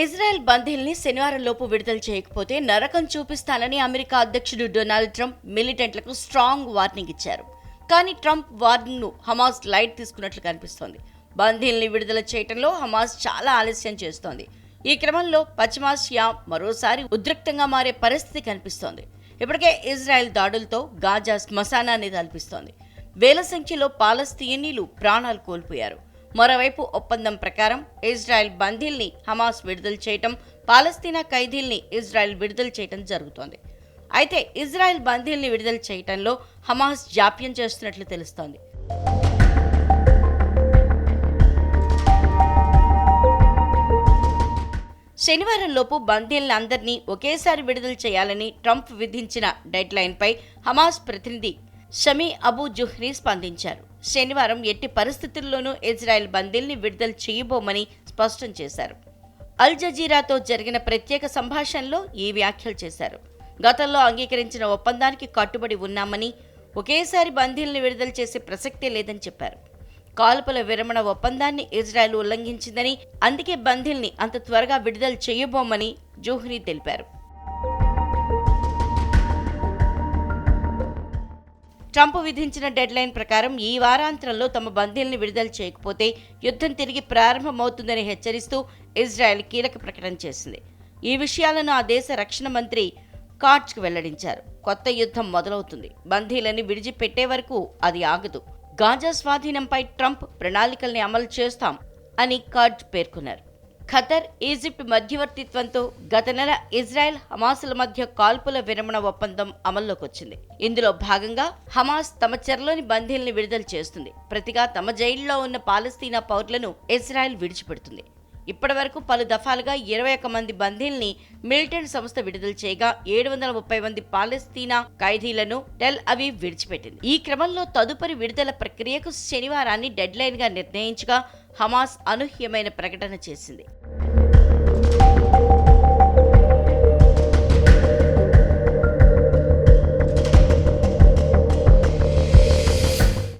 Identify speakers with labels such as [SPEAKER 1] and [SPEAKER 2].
[SPEAKER 1] Israel బందీల్ని శనివారం లోపు విడుదల చేయకపోతే నరకం చూపిస్తానని అమెరికా అధ్యక్షుడు డొనాల్డ్ ట్రంప్ మిలిటెంట్లకు స్ట్రాంగ్ వార్నింగ్ ఇచ్చారు. కానీ ట్రంప్ వార్నింగ్ను హమాస్ లైట్ తీసుకున్నట్లు కనిపిస్తోంది. బందీల్ని విడుదల చేయటంలో హమాస్ చాలా ఆలస్యం చేస్తోంది. ఈ క్రమంలో పశ్చిమాసియా మరోసారి ఉద్రిక్తంగా మారే పరిస్థితి కనిపిస్తోంది. ఇప్పటికే ఇజ్రాయెల్ దాడులతో గాజా శ్మశానాన్ని తలపిస్తోంది. వేల సంఖ్యలో పాలస్తీనీలు ప్రాణాలు కోల్పోయారు. మరోవైపు ఒప్పందం ప్రకారం ఇజ్రాయెల్ బందీల్ని హమాస్ విడుదల చేయటం పాలస్తీనా ఖైదీల్ని ఇజ్రాయెల్ విడుదల చేయటం జరుగుతోంది. అయితే ఇజ్రాయెల్ బందీల్ని విడుదల చేయటంలో హమాస్ జాప్యం చేస్తున్నట్లు తెలుస్తోంది. శనివారం లోపు అందరినీ ఒకేసారి విడుదల చేయాలని ట్రంప్ విధించిన డెడ్లైన్పై హమాస్ ప్రతినిధి షమీ అబూ జుహ్రీ స్పందించారు. శనివారం ఎట్టి పరిస్థితుల్లోనూ ఇజ్రాయెల్ బందీల్ని విడుదల చేయబోమని స్పష్టం చేశారు. అల్ జజీరాతో జరిగిన ప్రత్యేక సంభాషణలో ఈ వ్యాఖ్యలు చేశారు. గతంలో అంగీకరించిన ఒప్పందానికి కట్టుబడి ఉన్నామని ఒకేసారి బందీల్ని విడుదల చేసే ప్రసక్తే లేదని చెప్పారు. కాల్పుల విరమణ ఒప్పందాన్ని ఇజ్రాయెల్ ఉల్లంఘించిందని అందుకే బందీల్ని అంత త్వరగా విడుదల చేయబోమని జోహ్రీ తెలిపారు. ట్రంప్ విధించిన డెడ్లైన్ ప్రకారం ఈ వారాంతంలో తమ బందీలను విడుదల చేయకపోతే యుద్ధం తిరిగి ప్రారంభమవుతుందని హెచ్చరిస్తూ ఇజ్రాయెల్ కీలక ప్రకటన చేసింది. ఈ విషయాలను ఆ దేశ రక్షణ మంత్రి కార్డ్స్కు వెల్లడించారు. కొత్త యుద్ధం మొదలవుతుంది. బందీలని విడిచిపెట్టే వరకు అది ఆగదు. గాజా స్వాధీనంపై ట్రంప్ ప్రణాళికల్ని అమలు చేస్తాం అని కార్డ్ పేర్కొన్నారు. ఖతర్ ఈజిప్ట్ మధ్యవర్తిత్వంతో గత నెల ఇజ్రాయెల్ హమాసుల మధ్య కాల్పుల విరమణ ఒప్పందం అమల్లోకి వచ్చింది ఇందులో భాగంగా హమాస్ తమ చెరలోని బందీల్ని విడుదల చేస్తుంది. ప్రతిగా తమ జైల్లో ఉన్న పాలస్తీనా పౌరులను ఇజ్రాయెల్ విడిచిపెడుతుంది. ఇప్పటి వరకు పలు దఫాలుగా ఇరవై ఒక్క మంది బందీల్ని మిలిటెంట్ సంస్థ విడుదల చేయగా ఏడు వందల ముప్పై మంది పాలస్తీనా ఖైదీలను టెల్ అవి విడిచిపెట్టింది. ఈ క్రమంలో తదుపరి విడుదల ప్రక్రియకు శనివారాన్ని డెడ్లైన్గా గా నిర్ణయించగా హమాస్ అనూహ్యమైన ప్రకటన చేసింది.